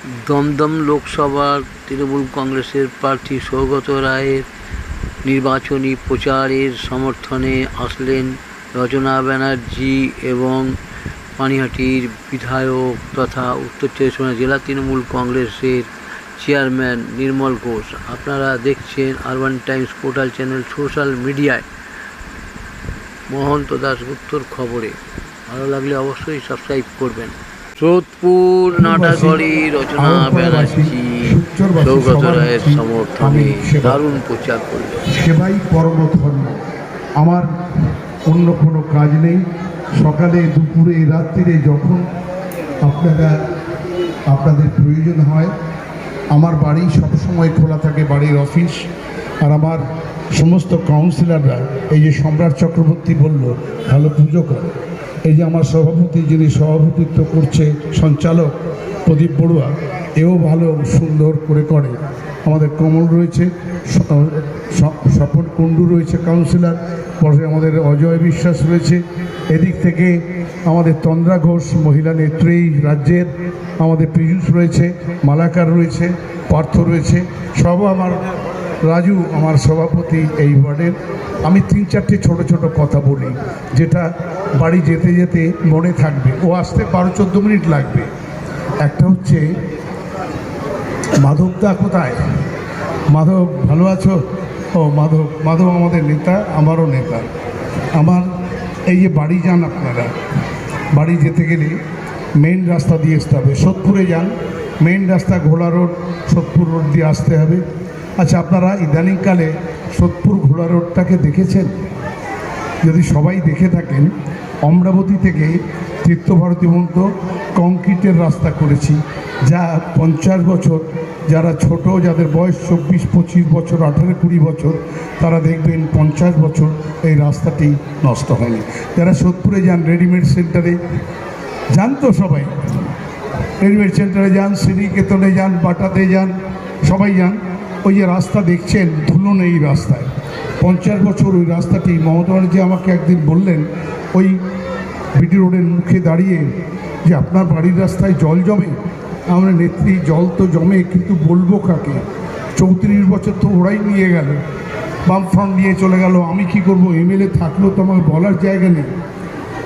দমদম লোকসভার তৃণমূল কংগ্রেসের প্রার্থী সৌগত রায়ের নির্বাচনী প্রচারের সমর্থনে আসলেন রচনা ব্যানার্জি এবং পানিহাটির বিধায়ক তথা উত্তর চব্বিশ জেলা তৃণমূল কংগ্রেসের চেয়ারম্যান নির্মল ঘোষ। আপনারা দেখছেন urban times portal channel social মিডিয়ায়। মহন্ত দাসগুপ্তর খবরে। ভালো লাগলে অবশ্যই সাবস্ক্রাইব করবেন। সোদপুর নাটাগড়ি রচনা ব্যানার্জি সৌগত রায়ের সমর্থনে দারুণ প্রচার করলেন সেবাই পরম ধর্ম আমার অন্য কোনো কাজ নেই। সকালে দুপুরে রাত্রিরে যখন আপনারা আপনাদের প্রয়োজন হয় আমার বাড়ি সবসময় খোলা থাকে বাড়ির অফিস। আর আমার সমস্ত কাউন্সিলররা এই যে সম্রাট চক্রবর্তী বলল ভালো পুজো করে। এই যে আমার সভাপতি যিনি সভাপতিত্ব করছে সঞ্চালক প্রদীপ বড়ুয়া, এও ভালো সুন্দর করে করে। আমাদের কমল রয়েছে স্বপন কুণ্ডু রয়েছে কাউন্সিলর পরে আমাদের অজয় বিশ্বাস রয়েছে। এদিক থেকে আমাদের তন্দ্রা ঘোষ, মহিলা নেত্রী রাজ্যের আমাদের পীযূষ রয়েছে, মালাকার রয়েছে, পার্থ রয়েছে, সব আমার রাজু আমার সভাপতি এই ওয়ার্ডের আমি তিন চারটে ছোট ছোট কথা বলি, যেটা বাড়ি যেতে যেতে মনে থাকবে। ও আসতে বারো চোদ্দ মিনিট লাগবে। একটা হচ্ছে মাধবদা কোথায়? মাধব, ভালো আছো? ও, মাধব মাধব আমাদের নেতা, আমারও নেতা। আমার এই যে বাড়ি যান আপনারা, বাড়ি যেতে গেলে মেন রাস্তা দিয়ে আসতে হবে। সোদপুরে যান মেন রাস্তা ঘোড়া রোড সোদপুর রোড দিয়ে আসতে হবে। আচ্ছা আপনারা ইদানিংকালে সোদপুর ঘোড়া রোডটাকে দেখেছেন? যদি সবাই দেখে থাকেন, অমরাবতী থেকে তীর্থভারতী পর্যন্ত কংক্রিটের রাস্তা করেছি, যা পঞ্চাশ বছর, যারা ছোট, যাদের বয়স চব্বিশ, পঁচিশ বছর, আঠেরো, কুড়ি বছর, তারা দেখবেন পঞ্চাশ বছর এই রাস্তাটি নষ্ট হয়নি। যারা সোদপুরে যান, রেডিমেড সেন্টারে যান তো সবাই। রেডিমেড সেন্টারে যান, শ্রীনিকেতনে যান, বাটাতে যান, সবাই যান। ওই যে রাস্তা দেখছেন, ধুলো নেই রাস্তায়। পঞ্চাশ বছর ওই রাস্তাটি। মমতা ব্যানার্জি আমাকে একদিন বললেন, ওই বিটি রোডের মুখে দাঁড়িয়ে যে আপনার বাড়ির রাস্তায় জল জমে? আমরা নেত্রী, জল তো জমে, কিন্তু বলব কাকে? চৌত্রিশ বছর তো ওরাই নিয়ে গেল। বামফ্রন্ট নিয়ে চলে গেল। আমি কি করব? এমএলএ থাকলেও তো আমার বলার জায়গা নেই।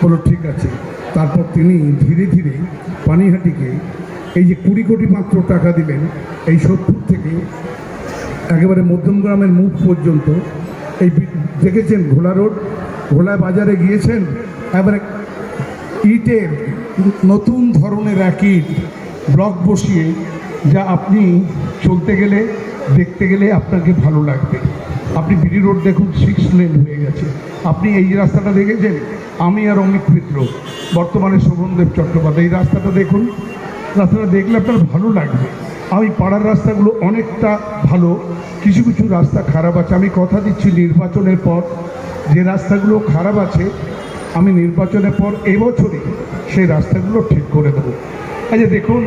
বলো, ঠিক আছে। তারপর তিনি ধীরে ধীরে পানিহাটিকে এই যে কুড়ি কোটি মাত্র টাকা দিলেন, এই সত্তর থেকে একেবারে মধ্যমগ্রামের মুখ পর্যন্ত। এই দেখেছেন ঘোলা রোড, ঘোলা বাজারে গিয়েছেন এবারে ইটের নতুন ধরনের এক ইট ব্লক বসিয়ে যা আপনি চলতে গেলে, দেখতে গেলে আপনাকে ভালো লাগবে। আপনি বিডি রোড দেখুন, সিক্স লেন হয়ে গেছে। আপনি এই রাস্তাটা দেখেছেন, আমি আর অমিত মিত্র, বর্তমানে শোভনদেব চট্টোপাধ্যায়, এই রাস্তাটা দেখুন। রাস্তাটা দেখলে আপনার ভালো লাগবে। আমি পাড়ার রাস্তাগুলো অনেকটা ভালো, কিছু কিছু রাস্তা খারাপ আছে। আমি কথা দিচ্ছি নির্বাচনের পর, যে রাস্তাগুলো খারাপ আছে, আমি নির্বাচনের পর এবছরই সেই রাস্তাগুলো ঠিক করে দেবো। আচ্ছা দেখুন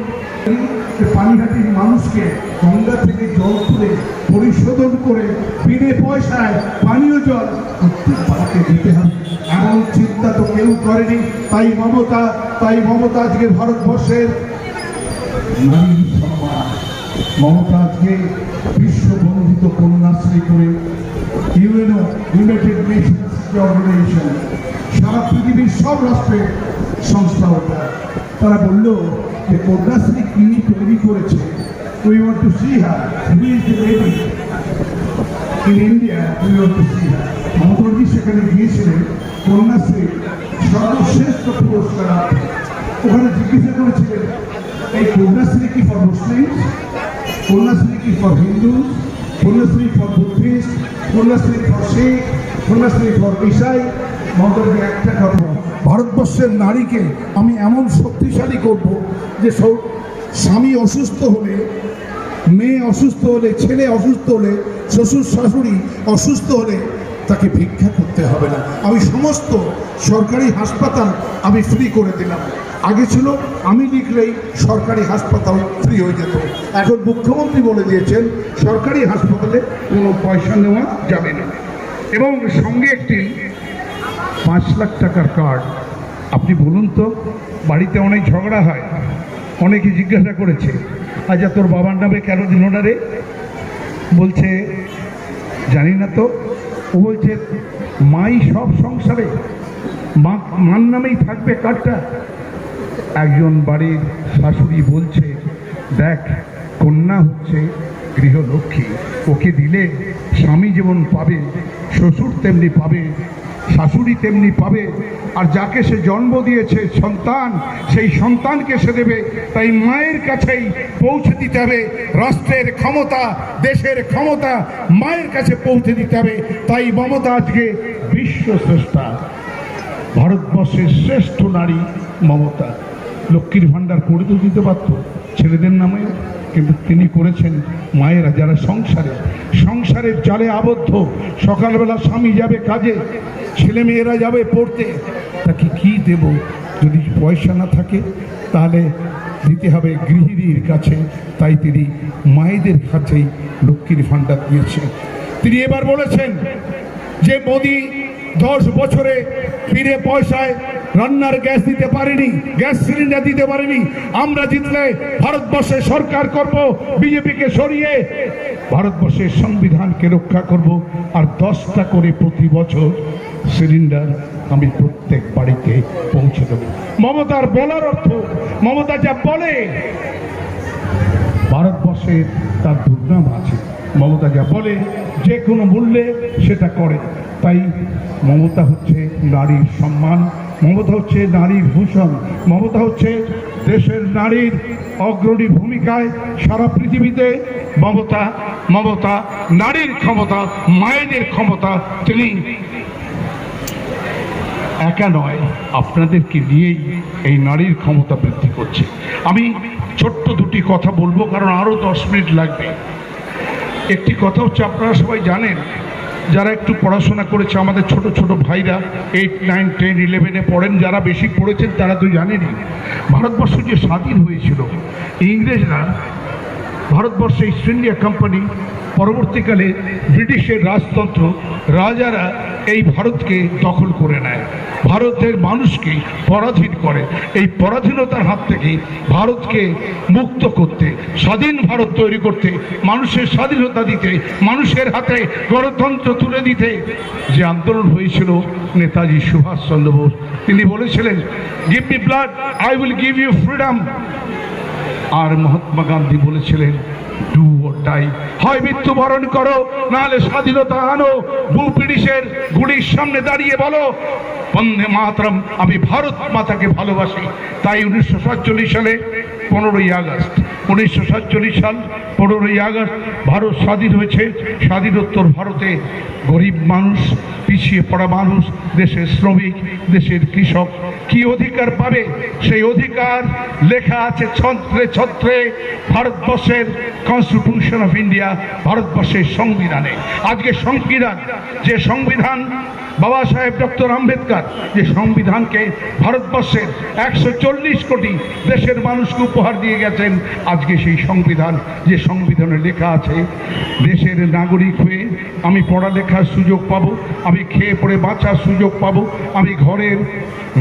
পানিহাটির মানুষকে গঙ্গা থেকে জল তুলে পরিশোধন করে বিনে পয়সায় পানীয় জল প্রত্যেক পাড়াকে দিতে হবে। এমন চিন্তা তো কেউ করেনি। তাই মমতা তাই মমতা আজকে ভারতবর্ষের সম্মান মমতা আজকে বিশ্ববন্ধিত কন্যাশ্রী করে ইউএনও, ইউনাইটেড নেশনস অর্গানাইজেশন, সারা পৃথিবীর সব রাষ্ট্রের সংস্থা ওটা তারা বলল যে কন্যাশ্রী কি তৈরি করেছে we want to see her he is the lady in India we want to see her Mamataji সেখানে গিয়েছিলেন, কন্যাশ্রী সর্বশ্রেষ্ঠ পুরস্কার ওখানে জিজ্ঞাসা করেছিলেন, এই কন্যাশ্রী কি ফর মুসলিম কন্যাশ্রী কি for Hindu Kanyashree for Buddhist Kanyashree for Sikh Kanyashree for ইসাই মমতাজি, একটা কথা। ভারতবর্ষের নারীকে আমি এমন শক্তিশালী করব যে স্বামী অসুস্থ হলে, মেয়ে অসুস্থ হলে, ছেলে অসুস্থ হলে, শ্বশুর শাশুড়ি অসুস্থ হলে তাকে ভিক্ষা করতে হবে না। আমি সমস্ত সরকারি হাসপাতাল আমি ফ্রি করে দিলাম। আগে ছিল, আমি লিখলেই সরকারি হাসপাতাল ফ্রি হয়ে যেত। এখন মুখ্যমন্ত্রী বলে দিয়েছেন, সরকারি হাসপাতালে কোনো পয়সা নেওয়া যাবে না। এবং সঙ্গে একটি পাঁচ লাখ টাকার কার্ড আপনি বলুন তো, বাড়িতে অনেক ঝগড়া হয়, অনেকে জিজ্ঞাসা করেছে আচ্ছা তোর বাবার নামে কেন দিল না রে? বলছে, জানি না তো। ও বলছে, মাই সব সংসারে মার নামেই থাকবে কারটা একজন বাড়ির শাশুড়ি বলছে, দেখ, কন্যা হচ্ছে গৃহলক্ষ্মী। ওকে দিলে স্বামী যেমন পাবে, শ্বশুর তেমনি পাবে শাশুড়ি তেমনি পাবে। আর যাকে সে জন্ম দিয়েছে, সন্তান, সেই সন্তানকে সে দেবে। তাই মায়ের কাছেই পৌঁছে দিতে হবে। রাষ্ট্রের ক্ষমতা, দেশের ক্ষমতা মায়ের কাছে পৌঁছে দিতে হবে। তাই মমতা আজকে বিশ্ব শ্রেষ্ঠা ভারতবর্ষের শ্রেষ্ঠ নারী মমতা। লক্ষ্মীর ভাণ্ডার করে তো দিতে পারত ছেলেদের নামে কিন্তু তিনি করেছেন মায়েরা যারা সংসারে, সংসারের জালে আবদ্ধ, সকালবেলা স্বামী যাবে কাজে, ছেলে মেয়েরা যাবে পড়তে, তাকে কি দেব? যদি পয়সা না থাকে, তাহলে দিতে হবে গৃহিণীর কাছে। তাই তিনি মায়েদের কাছেই লক্ষ্মীর ভাণ্ডার দিয়েছেন। তিনি এবার বলেছেন যে মোদি দশ বছরে ফিরে পয়সায় রান্নার গ্যাস দিতে পারেনি, গ্যাস সিলিন্ডার দিতে পারেনি। আমরা জিতলে ভারতবর্ষে সরকার করব, বিজেপিকে সরিয়ে ভারতবর্ষের সংবিধানকে রক্ষা করব। আর দশটা করে প্রতি বছর সিলিন্ডার আমি প্রত্যেক বাড়িতে পৌঁছে দেব। মমতার বলার অর্থ, মমতা যা বলে, ভারতবর্ষের তার দুর্নাম আছে। মমতা যা বলে, যে কোনো মূল্যে সেটা করে। তাই মমতা হচ্ছে নারীর সম্মান। মমতা হচ্ছে নারীর ভূষণ। মমতা হচ্ছে দেশের নারীর অগ্রণী ভূমিকায় সারা পৃথিবীতে মমতা মমতা নারীর ক্ষমতা, মায়েদের ক্ষমতা, তিনি একা নয়, আপনাদেরকে নিয়েই এই নারীর ক্ষমতা বৃদ্ধি করছে। আমি ছোট্ট দুটি কথা বলব, কারণ আরও দশ মিনিট লাগবে। একটি কথা হচ্ছে, আপনারা সবাই জানেন যারা একটু পড়াশোনা করেছে, আমাদের ছোট ছোট ভাইরা এইট নাইন টেন ইলেভেনে পড়েন, যারা বেশি পড়েছেন তারা তো জানেনি ভারতবর্ষ যে স্বাধীন হয়েছিল, ইংরেজরা ভারতবর্ষে ইস্ট ইন্ডিয়া কোম্পানি পরবর্তীকালে ব্রিটিশের রাজতন্ত্র রাজারা এই ভারতকে দখল করে নেয়। ভারতের মানুষকে পরাধীন করে। এই পরাধীনতার হাত থেকে ভারতকে মুক্ত করতে, স্বাধীন ভারত তৈরি করতে, মানুষের স্বাধীনতা দিতে, মানুষের হাতে গণতন্ত্র তুলে দিতে যে আন্দোলন হয়েছিল নেতাজি সুভাষচন্দ্র বোস। তিনি বলেছিলেন give me blood I will give you freedom আর মহাত্মা গান্ধী বলেছিলেন ডু ওটাই হয় মৃত্যুবরণ করো, নাহলে স্বাধীনতা আনো। ভূ ব্রিটিশের গুলির সামনে দাঁড়িয়ে বলো, বন্দে মাতরম, আমি ভারত মাতাকে ভালোবাসি। তাই উনিশশো সাতচল্লিশ সালে পনেরোই আগস্ট, উনিশশো সাতচল্লিশ সাল, পনেরোই আগস্ট, ভারত স্বাধীন হয়েছে। স্বাধীনোত্তর ভারতে গরিব মানুষ, পিছিয়ে পড়া মানুষ, দেশের শ্রমিক, দেশের কৃষক, কি অধিকার পাবে? সেই অধিকার লেখা আছে ছত্রে ছত্রে ভারতবর্ষের কনস্টিটিউশন অফ ইন্ডিয়া ভারতবর্ষের সংবিধানে। আজকে সংবিধান, যে সংবিধান বাবা সাহেব ডক্টর আম্বেদকর, যে সংবিধানকে ভারতবর্ষের একশো চল্লিশ কোটি দেশের মানুষকে উপহার দিয়ে গেছেন, আজকে সেই সংবিধান, যে সংবিধানে লেখা আছে, দেশের নাগরিক হয়ে আমি পড়ালেখার সুযোগ পাবো, আমি খেয়ে পড়ে বাঁচার সুযোগ পাবো, আমি ঘরের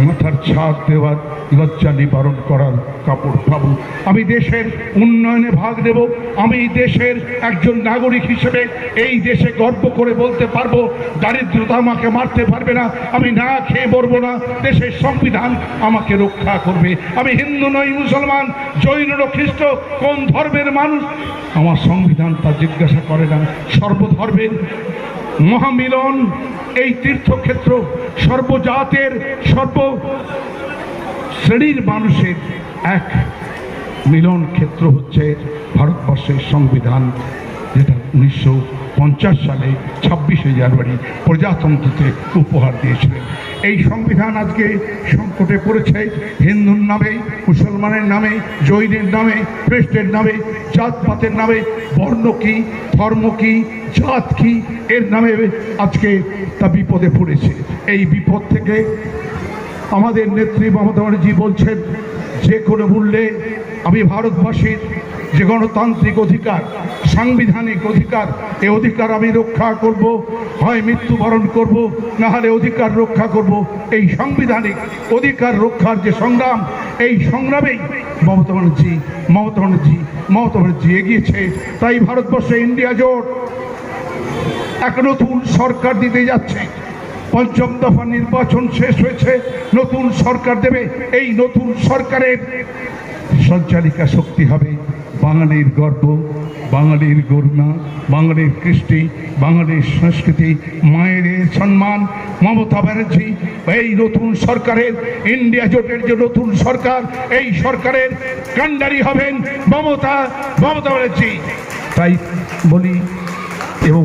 মাথার ছাদ দেওয়ার, লজ্জা নিবারণ করার কাপড় পাবো, আমি দেশের উন্নয়নে ভাগ নেব, আমি দেশের একজন নাগরিক হিসেবে এই দেশে গর্ব করে বলতে পারব, দারিদ্রতা আমাকে মারতে পারবে না, আমি না খেয়ে মরবো না, দেশের সংবিধান আমাকে রক্ষা করবে। আমি হিন্দু নই, মুসলমান, জৈন খ্রিস্ট, কোন ধর্মের মানুষ? আমার সংবিধান তা জিজ্ঞাসা করে না, সর্বধর্মের মহামিলন, এই তীর্থক্ষেত্র সর্বজাতের, সর্ব শ্রেণির মানুষের এক মিলন ক্ষেত্র হচ্ছে ভারতবর্ষের সংবিধান, যেটা উনিশশো পঞ্চাশ সালে ছাব্বিশে জানুয়ারি প্রজাতন্ত্রকে উপহার দিয়েছিলেন। এই সংবিধান আজকে সংকটে পড়েছে। হিন্দুর নামে, মুসলমানের নামে, জৈনের নামে, খ্রিস্টের নামে, জাতপাতের নামে, বর্ণ কি, ধর্ম কি, জাত কি, এর নামে আজকে তা বিপদে পড়েছে। এই বিপদ থেকে আমাদের নেত্রী মমতা ব্যানার্জি বলছেন, যে কোনো মূল্যে আমি ভারতবাসীর যে গণতান্ত্রিক অধিকার সাংবিধানিক অধিকার এই অধিকার আমি রক্ষা করব, হয় মৃত্যুবরণ করব, না হলে অধিকার রক্ষা করব। এই সাংবিধানিক অধিকার রক্ষার যে সংগ্রাম, এই সংগ্রামেই মমতা ব্যানার্জি মমতা ব্যানার্জি মমতা ব্যানার্জি এগিয়েছে। তাই ভারতবর্ষে ইন্ডিয়া জোট এক নতুন সরকার দিতে যাচ্ছে। পঞ্চম দফা নির্বাচন শেষ হয়েছে, নতুন সরকার দেবে। এই নতুন সরকারের সঞ্চালিকা শক্তি হবে বাঙালির গর্ব। বাঙালির গরুণা বাঙালির কৃষ্টি, বাঙালির সংস্কৃতি, মায়ের সম্মান, মমতা ব্যানার্জি, এই নতুন সরকারের, ইন্ডিয়া জোটের যে নতুন সরকার, এই সরকারের কান্ডারি হবেন মমতা মমতা ব্যানার্জি। তাই বলি, এবং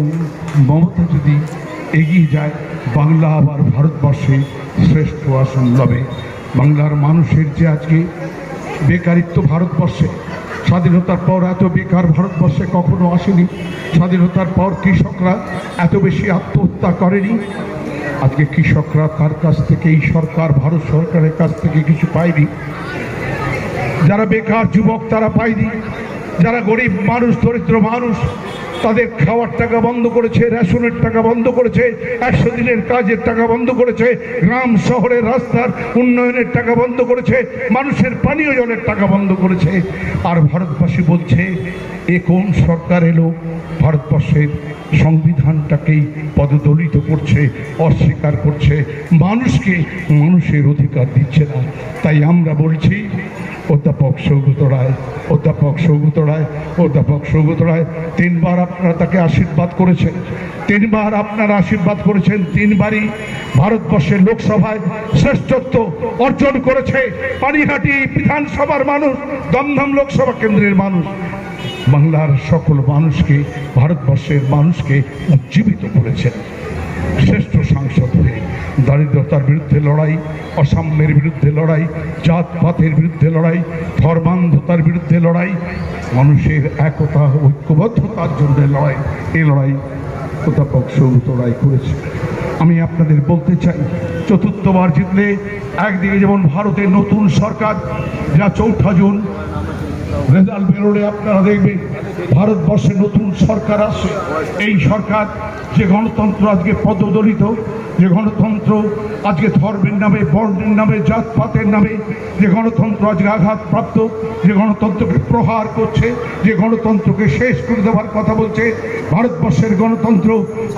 মমতা যদি এগিয়ে যায়, বাংলা আবার ভারতবর্ষে শ্রেষ্ঠ আসন লবে। বাংলার মানুষের যে আজকে বেকারিত্ব ভারতবর্ষে স্বাধীনতার পর এত বেকার ভারতবর্ষে কখনো আসেনি। স্বাধীনতার পর কৃষকরা এত বেশি আত্মহত্যা করেনি। আজকে কৃষকরা তার কাছ থেকে, এই সরকার, ভারত সরকারের কাছ থেকে কিছু পায়নি। যারা বেকার যুবক তারা পায়নি। যারা গরিব মানুষ, দরিদ্র মানুষ তাদের খাওয়ার টাকা বন্ধ করেছে, রেশনের টাকা বন্ধ করেছে, একশো দিনের কাজের টাকা বন্ধ করেছে, গ্রাম শহরের রাস্তার উন্নয়নের টাকা বন্ধ করেছে, মানুষের পানীয় জলের টাকা বন্ধ করেছে। আর ভারতবাসী বলছে, এ কোন সরকার এলো? ভারতবর্ষের সংবিধানটাকেই পদদলিত করছে, অস্বীকার করছে। মানুষকে মানুষের অধিকার দিচ্ছে না। তাই আমরা বলছি অধ্যাপক সৌগত রায়, অধ্যাপক সৌগত রায়, অধ্যাপক সৌগত রায়, তিনবার আপনারা তাকে আশীর্বাদ করেছেন। তিনবার আপনারা আশীর্বাদ করেছেন, তিনবারই ভারতবর্ষের লোকসভায় শ্রেষ্ঠত্ব অর্জন করেছে পানিহাটি বিধানসভার মানুষ, দমদম লোকসভা কেন্দ্রের মানুষ। বাংলার সকল মানুষকে, ভারতবর্ষের মানুষকে উজ্জীবিত করেছেন। শ্রেষ্ঠ সাংসদ হয়ে দারিদ্রতার বিরুদ্ধে লড়াই, অসাম্যের বিরুদ্ধে লড়াই, জাতপাতের বিরুদ্ধে লড়াই, ধর্মান্ধতার বিরুদ্ধে লড়াই, মানুষের একতা, ঐক্যবদ্ধতার জন্য লড়াই, এই লড়াই অধ্যাপক সৌগত রায় করেছে। আমি আপনাদের বলতে চাই, চতুর্থবার জিতলে একদিকে যেমন ভারতের নতুন সরকার যা চৌঠা জুন রেজাল্ট বেরোলে আপনারা দেখবেন, ভারতবর্ষে নতুন সরকার আসছে। এই সরকার যে গণতন্ত্র আজকে পদদলিত, যে গণতন্ত্র আজকে ধর্মের নামে, বর্ণের নামে, জাতপাতের নামে, যে গণতন্ত্র আজকে আঘাতপ্রাপ্ত, যে গণতন্ত্রকে প্রহার করছে, যে গণতন্ত্রকে শেষ করে দেওয়ার কথা বলছে, ভারতবর্ষের গণতন্ত্র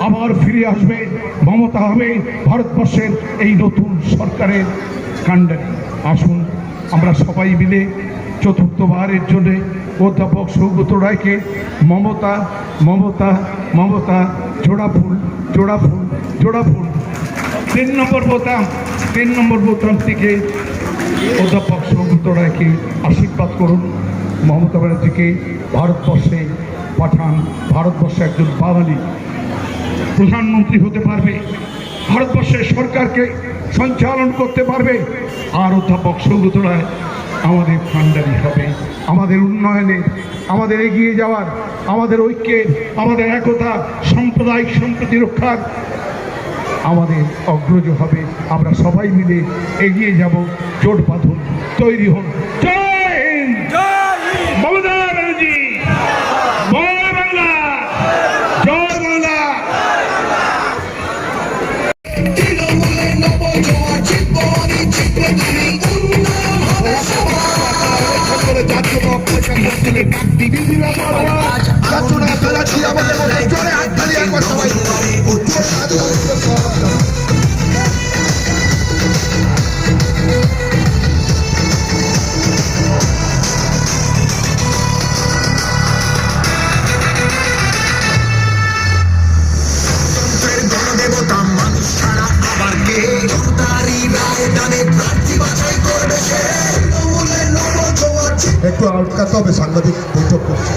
আবার ফিরে আসবে। মমতা হবে ভারতবর্ষের এই নতুন সরকারের কাণ্ডারি। আসুন, আমরা সবাই মিলে চতুর্থবারের জন্য অধ্যাপক সৌগত রায়কে মমতা মমতা মমতা, জোড়া ফুল জোড়া ফুল জোড়া ফুল। তিন নম্বর বোতাম, তিন নম্বর বোতাম থেকে অধ্যাপক সৌগত রায়কে আশীর্বাদ করুন। মমতা ব্যানার্জিকে ভারতবর্ষে পাঠান। ভারতবর্ষে একজন বাঙালি। প্রধানমন্ত্রী হতে পারবে। ভারতবর্ষের সরকারকে সঞ্চালন করতে পারবে। আর অধ্যাপক সৌগত রায় আমাদের ফান্ডারি হবে, আমাদের উন্নয়নে, আমাদের এগিয়ে যাওয়ার, আমাদের ঐক্যের, আমাদের একতা, সাম্প্রদায়িক সম্প্রীতি রক্ষার আমাদের অগ্রজ হবে। আমরা সবাই মিলে এগিয়ে যাব, জোট বাঁধুন, তৈরি হন। জনতারই রায় দানে প্রার্থী বাছাই করবে সে। একটু আটকাতে হবে সাংবাদিক বৈঠক করছে।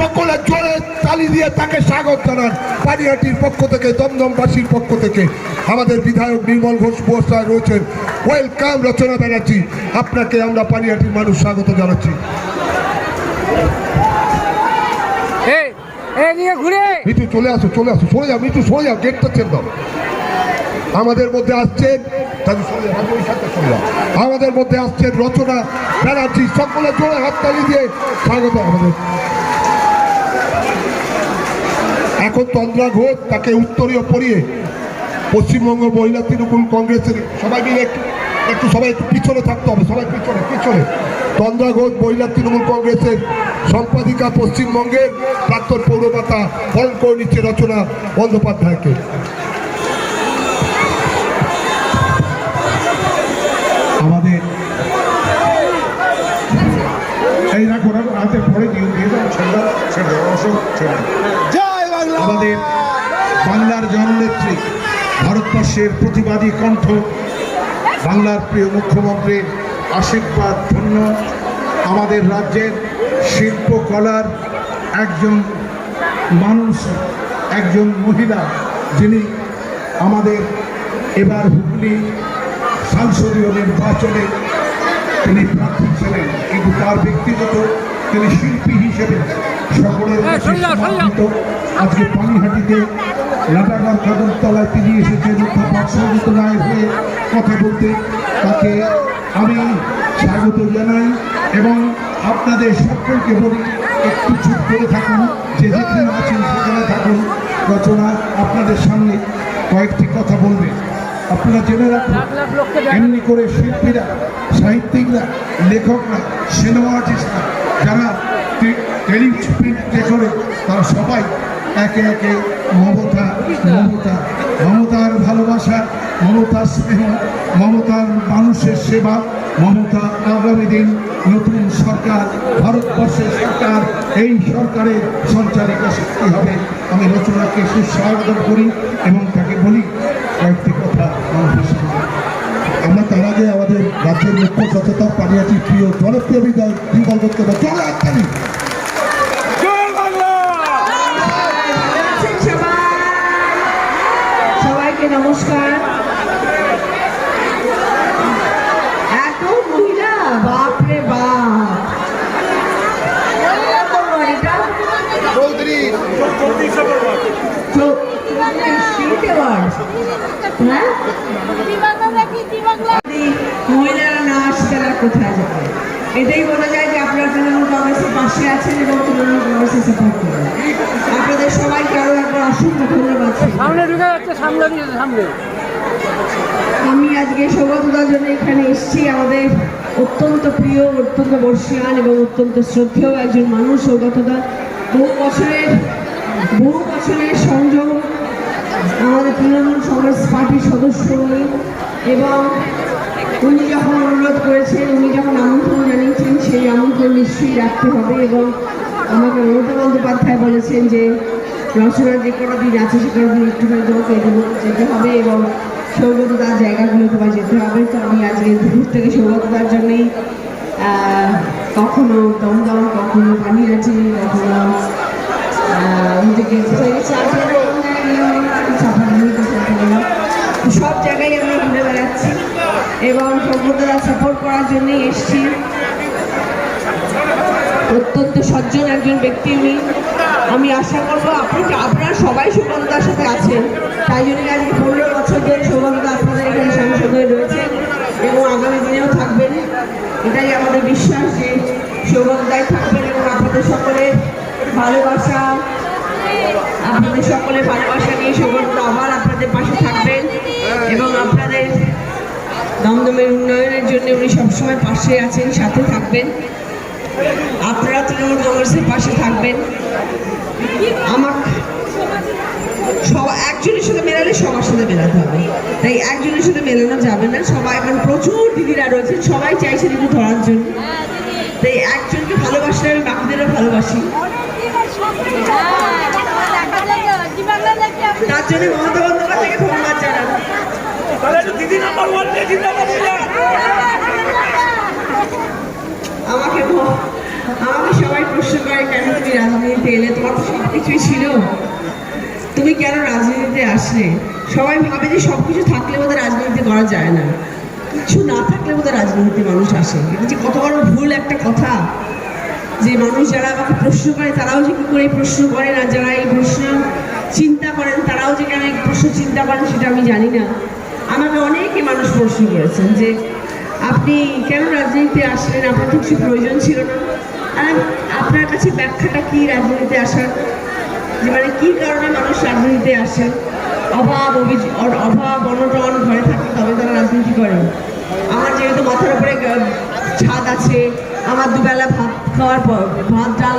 সকলে জোরে তালি দিয়ে তাকে স্বাগত জানান। পানিহাটির পক্ষ থেকে দমদমবাসীর পক্ষ থেকে আমাদের বিধায়ক নির্মল ঘোষ বসায় রয়েছেন। ওয়েলকাম রচনা ব্যানার্জি। আপনাকে আমরা পানিহাটির মানুষ স্বাগত জানাচ্ছি। এই এই নিয়ে ঘুরে। মিঠু চলে আসো চলে আসো। সরে যাও মিঠু সরে যাও গেটটা ছেড়ে দাও। আমাদের মধ্যে আসছেন আমাদের মধ্যে আসছেন রচনা ব্যানার্জি সকলে জোরে হাততালি দিয়ে স্বাগত আমাদের। এখন তন্দ্রা ঘোষ তাকে উত্তরীয় পড়িয়ে পশ্চিমবঙ্গ মহিলা তৃণমূল কংগ্রেসের সবাই মিলে একটু একটু সবাই একটু পিছনে থাকতে হবে, সবাই পিছনে পিছনে। তন্দ্রা ঘোষ মহিলা তৃণমূল কংগ্রেসের সম্পাদিকা পশ্চিমবঙ্গের প্রাক্তন পৌরমাতা বরণ করে নিচ্ছে রচনা বন্দ্যোপাধ্যায়কে। ছেড়ে দাও অশোক বাংলা। আমাদের বাংলার জননেত্রী ভারতবর্ষের প্রতিবাদী কণ্ঠ বাংলার প্রিয় মুখ্যমন্ত্রীর আশীর্বাদ ধন্য আমাদের রাজ্যের শিল্পকলার একজন মানুষ একজন মহিলা যিনি আমাদের এবার হুগলি সাংসদীয় নির্বাচনে তিনি প্রার্থী ছিলেন। কিন্তু তার ব্যক্তিগত তিনি শিল্পী হিসেবে সকলের হ্যাঁ। আজকে পানিহাটিতে লাটাগার কদমতলায় তিনি এসেছেন। অধ্যাপক সৌগত রায় হয়ে কথা বলতে তাকে আমি স্বাগত জানাই এবং আপনাদের সকলকে বলি একটু চুপ করে থাকুন যে যেখানে আছেন সেখানে থাকুন। রচনা আপনাদের সামনে কয়েকটি কথা বলবে। আপনারা জেনে রাখুন এমনি করে শিল্পীরা সাহিত্যিকরা লেখকরা সিনেমা আর্টিস্টরা যারা টেলিপ্রিন্টে করে, তারা সবাই একে একে মমতা মমতা, মমতার ভালোবাসা, মমতার স্নেহ, মমতার মানুষের সেবা, মমতা আগামী দিন নতুন সরকার, ভারতবর্ষের সরকার, এই সরকারের সঞ্চালিকা শক্তি হবে। আমি রচনাকে সুস্বাগত করি এবং তাকে বলি কয়েকটি কথা মানুষের সঙ্গে আমরা তার আগে আমাদের রাজ্যের মুখ্য সচেতক পানিয়াটি প্রিয় জনপ্রিয় বিধায়ক বিমল দত্ত চলে সবাই? সবাইকে নমস্কার। এত মহিলা বাপরে বাপ। হ্যাঁ? যদি মহিলারা না আসে তারা কোথায় যাবে? এটাই বলা যায় যে আপনারা তৃণমূল কংগ্রেসের পাশে আছেন এবং তৃণমূল কংগ্রেসের সাপোর্ট করেন আপনাদের সবাইকে আরও একবার অসংখ্য ধন্যবাদ। সামনে ঢুকে যাচ্ছে সামনে সামনে। আমি আজকে সৌগতদার জন্য এখানে এসেছি। আমাদের অত্যন্ত প্রিয় অত্যন্ত বর্ষিয়ান এবং অত্যন্ত শ্রদ্ধেয় একজন মানুষ সৌগতদা বহু বছরের বহু বছরের সংযোগ আমাদের তৃণমূল কংগ্রেস পার্টির সদস্য। এবং উনি যখন অনুরোধ করেছেন উনি যখন আমন্ত্রণ জানিয়েছেন সেই আমন্ত্রণ নিশ্চয়ই রাখতে হবে এবং আমাকে মমতা বন্দ্যোপাধ্যায় বলেছেন যে রচনার যে কোনো দিন আছে সে কোনো দিন একটুখানি তোমাকে যেতে হবে এবং সৌগতদার জায়গাগুলো তোমায় যেতে হবে। তো আমি আজকে দুপুর থেকে সৌগতদার জন্যই কখনো দমদম কখনো পানিরাজি কখনো আহ, এবং সৌগতদা সাপোর্ট করার জন্যই এসছি। অত্যন্ত সজ্জন একজন ব্যক্তি উনি। আমি আশা করব আপনাকে আপনারা সবাই সৌগতদার সাথে আছেন। তাই জন্য আজকে পনেরো বছর ধরে সৌগতদা আপনাদের এখানে সাংসদ রয়েছেন এবং আগামী দিনেও থাকবেন। এটাই আমাদের বিশ্বাস যে সৌগতদাই থাকবেন এবং আপনাদের সকলের ভালোবাসা, আপনাদের সকলের ভালোবাসা নিয়ে সৌগতদা আবার আপনাদের পাশে থাকবেন এবং আপনাদের দমদমের উন্নয়নের জন্য উনি সবসময় পাশে আছেন, সাথে থাকবেন। আপনারা তৃণমূল কংগ্রেসের পাশে থাকবেন। আমার সব, একজনের সাথে মেলালে সবার সাথে মেলাতে হবে। তাই একজনের সাথে মেলানো যাবে না। সবাই মানে প্রচুর দিদিরা রয়েছেন, সবাই চাইছেন একটু ধরার জন্য। তাই একজনকে ভালোবাসলে আমি বাকিদেরও ভালোবাসি। তার জন্য মমতা বন্দ্যোপাধ্যায়কে ধন্যবাদ জানাব। আমাকে আমাকে সবাই প্রশ্ন করে, কেন তুমি রাজনীতিতে এলে? তোমার তো সব কিছুই ছিল। তুমি কেন রাজনীতিতে আসলে? সবাই ভাবে যে সব কিছু থাকলে বোধহয় রাজনীতি করা যায় না। কিছু না থাকলে বোধহয় রাজনীতিতে মানুষ আসে। এটা যে কত বড় ভুল একটা কথা যে মানুষ যারা আমাকে প্রশ্ন করে, তারাও যে কী করে প্রশ্ন করেন আর যারা এই প্রশ্ন চিন্তা করেন, তারাও যে কেন এই প্রশ্ন চিন্তা করেন, সেটা আমি জানি না। আমাকে অনেকে মানুষ প্রশ্ন করেছেন যে, আপনি কেন রাজনীতিতে আসলেন? আপনার তো কিছু প্রয়োজন ছিল না। আর আপনার কাছে ব্যাখ্যাটা কি রাজনীতিতে আসার? যে মানে কী কারণে মানুষ রাজনীতিতে আসেন? অভাব অভিযোগ অভাব, অনটন, ঘরে থাকে তবে তারা রাজনীতি করেন। আমার যেহেতু মাথার উপরে ছাদ আছে, আমার দুবেলা ভাত খাওয়ার ভাত, ডাল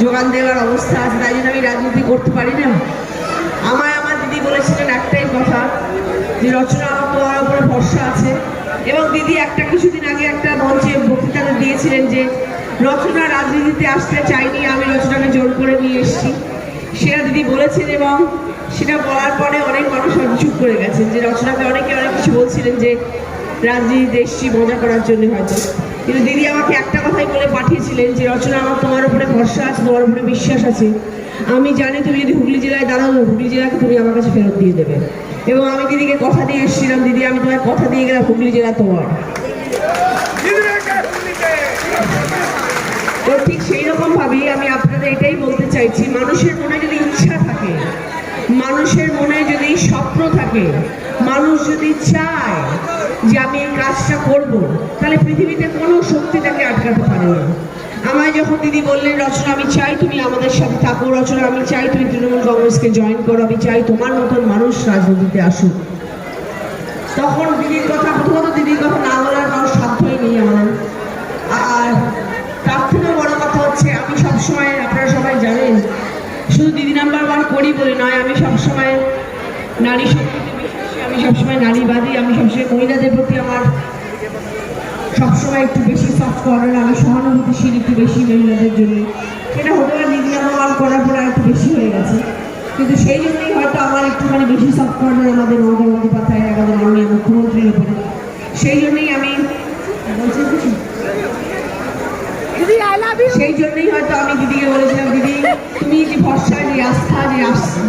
যোগান দেওয়ার অবস্থা আছে, তাই জন্য আমি রাজনীতি করতে পারি না। আমায় আমার দিদি বলেছিলেন একটাই কথা যে রচনা আমার তোমার উপরে ভরসা আছে। এবং দিদি একটা কিছুদিন আগে একটা মঞ্চে বক্তৃতা দিয়েছিলেন যে, রচনা রাজনীতিতে আসতে চাইনি, আমি রচনাকে জোর করে নিয়ে এসেছি। সেটা দিদি বলেছেন এবং সেটা বলার পরে অনেক মানুষ চুপ করে গেছেন যে, রচনাকে অনেকে অনেক কিছু বলছিলেন যে, রাজনীতিতে এসছি, মজা করার জন্য হয়তো। কিন্তু দিদি আমাকে একটা কথাই বলে পাঠিয়েছিলেন যে, রচনা আমার তোমার উপরে ভরসা আছে, তোমার উপরে বিশ্বাস আছে। আমি জানি তুমি যদি হুগলি জেলায় দাঁড়াও, হুগলি জেলাকে তুমি আমার কাছে ফেরত দিয়ে দেবে। এবং আমি দিদিকে কথা দিয়ে এসেছিলাম, দিদি, আমি তোমার কথা দিয়ে গেলাম, হুগলি জেলা তোমার। তো ঠিক সেই রকম ভাবেই আমি আপনাদের এটাই বলতে চাইছি, মানুষের মনে যদি ইচ্ছা থাকে, মানুষের মনে যদি স্বপ্ন থাকে, মানুষ যদি চায় যে আমি এই কাজটা করব, তাহলে পৃথিবীতে কোনো শক্তি তাকে আটকাতে পারে না। আমায় যখন দিদি বললেন, রচনা, আমি চাই তুমি আমাদের সাথে থাকো, রচনা, আমি চাই তুমি তৃণমূল কংগ্রেসকে জয়েন করো, আমি চাই তোমার মতন মানুষ রাজনীতিতে আসুক। তখন দিদির কথা, প্রথমত দিদির কথা না বলার কারও সাধ্যই নেই আমার। আর তার থেকেও বড় কথা হচ্ছে, আমি সবসময়, আপনারা সবাই জানেন, শুধু দিদি নাম্বার ওয়ান করি বলে নয়, আমি সবসময় নারী শক্তিতে বিশ্বাসী আমি সবসময় নারীবাদী, আমি সবসময় মহিলাদের প্রতি আমার সবসময় একটু বেশি সফট কর্নার আমি সহানুভূতিশীল একটু বেশি মহিলাদের জন্য। সেটা হতে পারে দিদি ওয়ান করার পরে একটু বেশি হয়ে গেছে। কিন্তু সেই জন্যই হয়তো আমার একটুখানি বেশি সফট কর্নার আমাদের মমতা বন্দ্যোপাধ্যায় আমাদের মাননীয় মুখ্যমন্ত্রীর উপরে সেই জন্যই আমি কিছু সেই জন্যই হয়তো আমি দিদিকে বলেছিলাম দিদি তুমি যে ভরসা যে আস্থা যে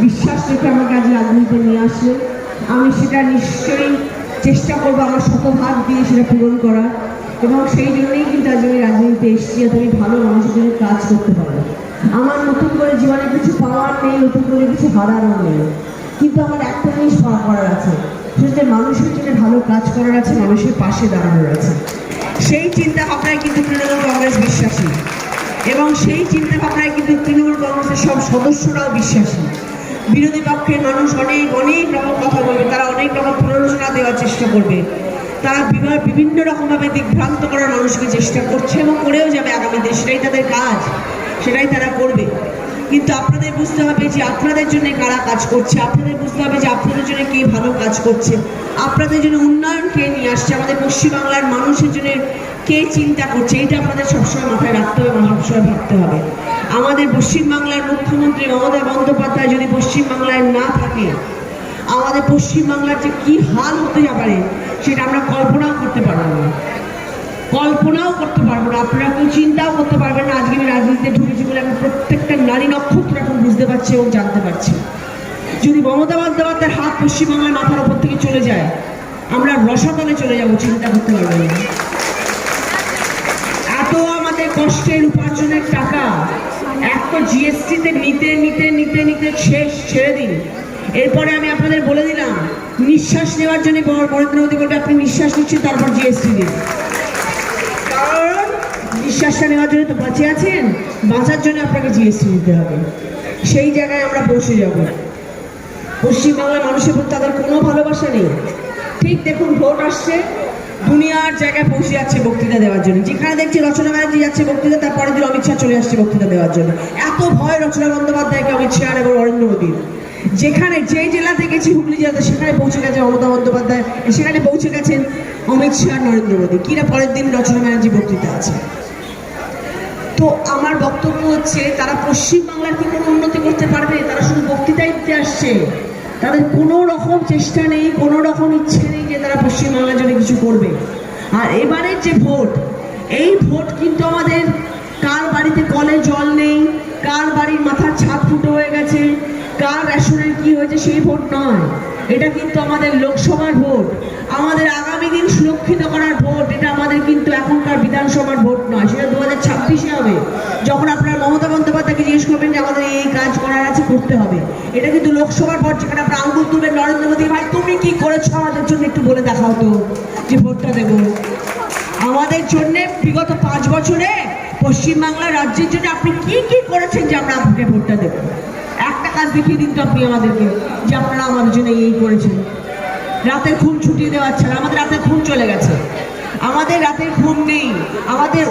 বিশ্বাস রেখে আমাকে আজ রাজনীতিতে নিয়ে আসলে আমি সেটা নিশ্চয়ই চেষ্টা করব আমার শতভাগ দিয়ে সেটা পূরণ করার। এবং সেই জন্যই কিন্তু আজ আমি রাজনীতিতে এসেছি যাতে আমি ভালো মানুষের জন্য কাজ করতে পারব আমার নতুন করে জীবনে কিছু পাওয়ার নেই, নতুন করে কিছু হারানোর নেই। কিন্তু আমার একটা জিনিস পাওয়া করার আছে, সেটা মানুষের জন্য ভালো কাজ করার আছে, মানুষের পাশে দাঁড়ানোর আছে। সেই চিন্তা ভাবনায় কিন্তু তৃণমূল কংগ্রেস বিশ্বাসী। এবং সেই চিন্তা ভাবনায় কিন্তু তৃণমূল কংগ্রেসের সব সদস্যরাও বিশ্বাসী। বিরোধী পক্ষের মানুষ অনেক অনেক রকম কথা বলবে, তারা অনেক রকম প্ররোচনা দেওয়ার চেষ্টা করবে। তারা বিভা- বিভিন্ন রকমভাবে দিগ্ভ্রান্ত করার মানুষকে চেষ্টা করছে এবং করেও যাবে আগামীতে সেটাই তাদের কাজ। সেটাই তারা করবে। কিন্তু আপনাদের বুঝতে হবে যে আপনাদের জন্য কারা কাজ করছে। আপনাদের বুঝতে হবে যে আপনাদের জন্য কে ভালো কাজ করছে। আপনাদের জন্য উন্নয়ন কে নিয়ে আসছে? আমাদের পশ্চিমবাংলার মানুষের জন্য কে চিন্তা করছে? এটা আপনাদের সবসময় মাথায় রাখতে হবে সবসময় ভাবতে হবে। আমাদের পশ্চিমবাংলার মুখ্যমন্ত্রী মমতা বন্দ্যোপাধ্যায় যদি পশ্চিমবাংলায় না থাকে, আমাদের পশ্চিমবাংলার যে কি হাল হতে পারে সেটা আমরা কল্পনাও করতে পারব না। কল্পনাও করতে পারব না। আপনারা কেউ চিন্তাও করতে পারবেন না। আজকে আমি রাজনীতিতে ঢুকেছি বলে আমি প্রত্যেকটা নারী নক্ষত্র এখন বুঝতে পারছি এবং জানতে পারছি। যদি মমতা বন্দ্যোপাধ্যায়ের হাত পশ্চিমবাংলার মাথার উপর থেকে চলে যায়, আমরা রসাতলে চলে যাব, চিন্তা করতে পারবেন না। এত আমাদের কষ্টের উপার্জনের টাকা এক তো জিএসটিতে নিতে নিতে নিতে নিতে শেষ, ছেড়ে দিন। এরপরে আমি আপনাদের বলে দিলাম, নিঃশ্বাস নেওয়ার জন্য নরেন্দ্র মোদী বলবে আপনি নিঃশ্বাস নিচ্ছেন, তারপর জিএসটি দিন কারণ নিঃশ্বাসটা নেওয়ার জন্য তো বেঁচে আছেন, বাঁচার জন্য আপনাকে জিএসটি দিতে হবে। সেই জায়গায় আমরা পৌঁছে যাব। পশ্চিমবাংলার মানুষের প্রতি তাদের কোনো ভালোবাসা নেই। ঠিক দেখুন, ভোট আসছে, দুনিয়ার জায়গায় পৌঁছে যাচ্ছে বক্তৃতা দেওয়ার জন্য। যেখানে দেখছি রচনা ব্যানার্জি যাচ্ছে বক্তৃতা, তার পরের দিন অমিত শাহ চলে আসছে বক্তৃতা দেওয়ার জন্য। এত ভয় রচনা বন্দ্যোপাধ্যায়কে, অমিত শাহ এবং নরেন্দ্র মোদীর। যেখানে যে জেলাতে গেছি হুগলি জেলাতে, সেখানে পৌঁছে গেছে মমতা বন্দ্যোপাধ্যায়। সেখানে পৌঁছে গেছেন অমিত শাহ, নরেন্দ্র মোদী। কিনা পরের দিন রচনা ব্যানার্জি বক্তৃতা আছে। তো আমার বক্তব্য হচ্ছে, তারা পশ্চিমবাংলার কি কোনো উন্নতি করতে পারবে? তারা শুধু বক্তৃতাই দিতে আসছে। তাদের কোনো রকম চেষ্টা নেই, কোনো রকম ইচ্ছে নেই যে তারা পশ্চিমবাংলার জন্য কিছু করবে। আর এবারের যে ভোট, এই ভোট কিন্তু আমাদের কার বাড়িতে কলে জল নেই, কার বাড়ির মাথার ছাদ ফুটো হয়ে গেছে কার রেশনের কি হয়েছে সেই ভোট নয়। এটা কিন্তু আমাদের লোকসভার ভোট। আমাদের আগামী দিন সুরক্ষিত করার ভোট, এটা আমাদের কিন্তু এখনকার বিধানসভার ভোট নয়। সেটা দু হাজার ছাব্বিশে হবে। যখন আপনারা মমতা বন্দ্যোপাধ্যায়কে জিজ্ঞেস করবেন যে আমাদের এই কাজ করার আছে, করতে হবে। এটা কিন্তু লোকসভার ভোট, যেখানে আমরা আঙ্গুল তুলবে নরেন্দ্র মোদী, ভাই, তুমি কি করেছ আমাদের জন্য একটু বলে দেখাও তো যে ভোটটা দেবো? আমাদের জন্যে বিগত পাঁচ বছরে পশ্চিমবাংলা রাজ্যের জন্য আপনি কি কি করেছেন যে আমরা আপনাকে ভোটটা দেবো? কাজ দেখিয়ে দিন তো আপনি আমাদেরকে, যে আপনারা আমাদের জন্য এই করেছেন। রাতের ঘুম ছুটিয়ে দেওয়াচ্ছেন আমাদের রাতের ঘুম চলে গেছে। আমাদের রাতের ঘুম নেই। আমাদের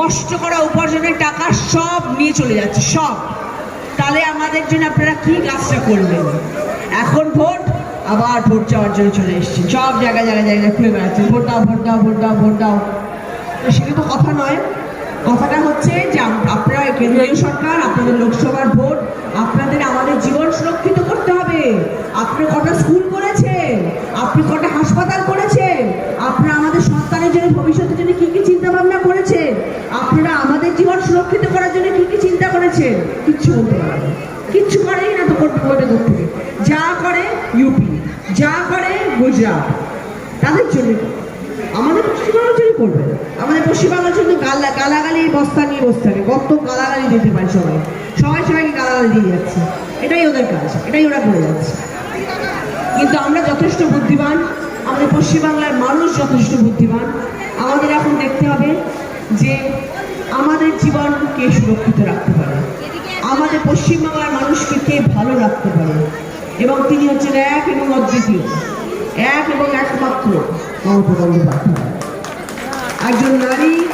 কষ্ট করা উপার্জনের টাকা সব নিয়ে চলে যাচ্ছে, সব। তাহলে আমাদের জন্য আপনারা কি কাজটা করবেন এখন ভোট, আবার ভোট চাওয়ার জন্য চলে এসছে। সব জায়গায় জায়গায় জায়গায় খুলে বেড়াচ্ছে। ভোট দাও ভোট দাও ভোট দাও ভোট দাও। সেটা তো কথা নয়। কথাটা হচ্ছে যে আপনারা, কেন্দ্রীয় সরকার, আপনাদের লোকসভার ভোট, আপনাদের আমাদের জীবন সুরক্ষিত করতে হবে। আপনি কটা স্কুল করেছেন? আপনি কটা হাসপাতাল করেছেন? আপনারা আমাদের সন্তানের জন্য ভবিষ্যতের জন্য কি কি চিন্তা ভাবনা করেছেন? আপনারা আমাদের জীবন সুরক্ষিত করার জন্য কি কি চিন্তা করেছেন? কিচ্ছু বলতে পারেন কিচ্ছু করেই না তো করতে করতে যা করে ইউপি, যা করে গুজরাট, তাদের জন্য। আমাদের পশ্চিমবাংলার করবে। আমাদের পশ্চিমবাংলার জন্য গালা গালাগালি বস্তা নিয়ে বস্তা নিয়ে কত গালাগালি দিতে পারে সবাই। সবাই সবাইকে গালাগালি দিয়ে যাচ্ছে। এটাই ওদের কাজ। এটাই ওরা করে যাচ্ছে। কিন্তু আমরা যথেষ্ট বুদ্ধিমান। আমাদের পশ্চিমবাংলার মানুষ যথেষ্ট বুদ্ধিমান। আমাদের এখন দেখতে হবে যে আমাদের জীবনকে সুরক্ষিত রাখতে পারে। আমাদের পশ্চিমবাংলার মানুষকে কে ভালো রাখতে পারে? এবং তিনি হচ্ছেন এক এবং অদ্বিতীয়। এক এবং একমাত্র মমতা একজন নারী,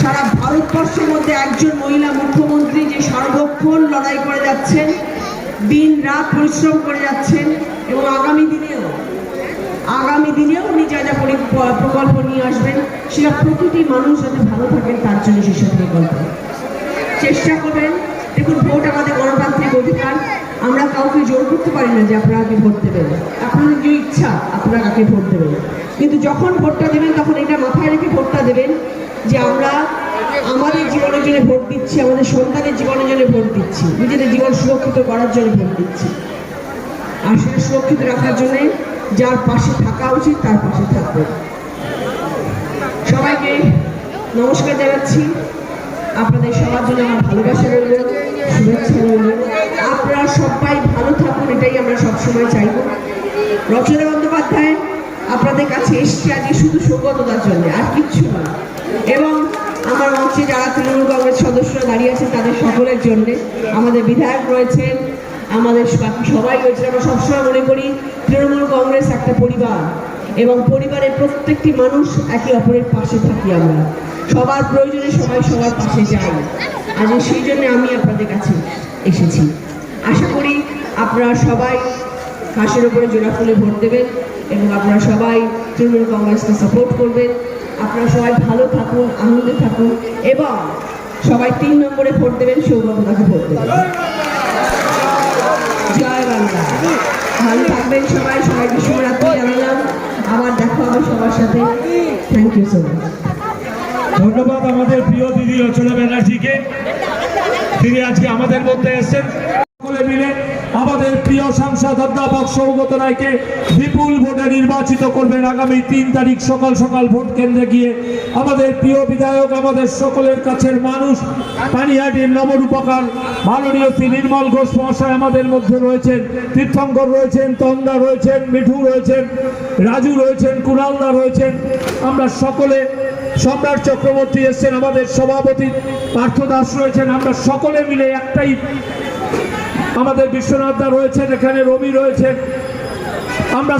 সারা ভারতবর্ষের মধ্যে একজন মহিলা মুখ্যমন্ত্রী যে সার্বক্ষণ লড়াই করে যাচ্ছেন, দিন রাত পরিশ্রম করে যাচ্ছেন এবং আগামী দিনেও আগামী দিনেও উনি যা যা পরি- প্রকল্প নিয়ে আসবেন, সেটা প্রতিটি মানুষ যাতে ভালো থাকেন, তার জন্য সেসব প্রকল্প। চেষ্টা করবেন। দেখুন, ভোট আমাদের গণতান্ত্রিক অধিকার। আমরা কাউকে জোর করতে পারি না যে আপনারা কাকে ভোট দেবেন। আপনাদের যে ইচ্ছা, আপনারা কাকে ভোট দেবেন? কিন্তু যখন ভোটটা দেবেন, তখন এটা মাথায় রেখে ভোটটা দেবেন যে আমরা আমাদের জীবনের জন্য ভোট দিচ্ছি, আমাদের সন্তানের জীবনের জন্য ভোট দিচ্ছি, নিজেদের জীবন সুরক্ষিত করার জন্য ভোট দিচ্ছি। আর সেটা সুরক্ষিত রাখার জন্য যার পাশে থাকা উচিত, তার পাশে থাকবে। সবাইকে নমস্কার জানাচ্ছি। আপনাদের সবার জন্য আমার ভালোবাসা রইল, শুভেচ্ছা রইল। আপনারা সবাই ভালো থাকুন, এটাই আমরা সবসময় চাইব। রচনা বন্দ্যোপাধ্যায় আপনাদের কাছে এসছে আজকে শুধু সৌগততার জন্য, আর কিচ্ছু না এবং আমার মঞ্চে যারা তৃণমূল কংগ্রেস সদস্যরা দাঁড়িয়ে আছেন, তাদের সকলের জন্যে আমাদের বিধায়ক রয়েছেন, আমাদের বাকি সবাই রয়েছে আমরা সবসময় মনে করি, তৃণমূল কংগ্রেস একটা পরিবার। এবং পরিবারের প্রত্যেকটি মানুষ একে অপরের পাশে থাকি আমরা। সবার প্রয়োজনে সবাই সবার পাশে যাই। আজ সেই জন্য আমি আপনাদের কাছে এসেছি। আশা করি আপনারা সবাই হাঁসের ওপরে জোড়া ফুলে ভোট দেবেন এবং আপনারা সবাই তৃণমূল কংগ্রেসকে সাপোর্ট করবেন। আপনারা সবাই ভালো থাকুন, আনন্দে থাকুন এবং সবাই তিন নম্বরে ভোট দেবেন সৌগতদাকে ভোট দেবেন। জয় বাংলা। ভালো থাকবেন সবাই। সবাইকে শুভরাত্রি জানালাম। আবার দেখা হবে সবার সাথে। থ্যাংক ইউ সো মাচ ধন্যবাদ আমাদের প্রিয় দিদি রচনা ব্যানার্জিকে। তিনি আজকে আমাদের মধ্যে এসেছেন। প্রিয় সাংসদ অধ্যাপক সৌগত রায়কে বিপুল ভোটে নির্বাচিত করবেন আগামী তিন তারিখ সকাল সকাল ভোট কেন্দ্রে গিয়ে। আমাদের প্রিয় বিধায়ক, আমাদের সকলের কাছের মানুষ, পানিহাটির নবরূপকার, মাননীয় শ্রী নির্মল ঘোষ মহাশয় আমাদের মধ্যে রয়েছেন। তীর্থঙ্কর রয়েছেন তন্দা রয়েছেন, মিঠু রয়েছেন, রাজু রয়েছেন, কুণালদা রয়েছেন। আমরা সকলে, সম্রাট চক্রবর্তী এসছেন, আমাদের সভাপতি পার্থ দাস রয়েছেন। আমরা সকলে মিলে একটাই আমাদের বিশ্বনাথ দা রয়েছেন এখানে রবি রয়েছেন। আমরা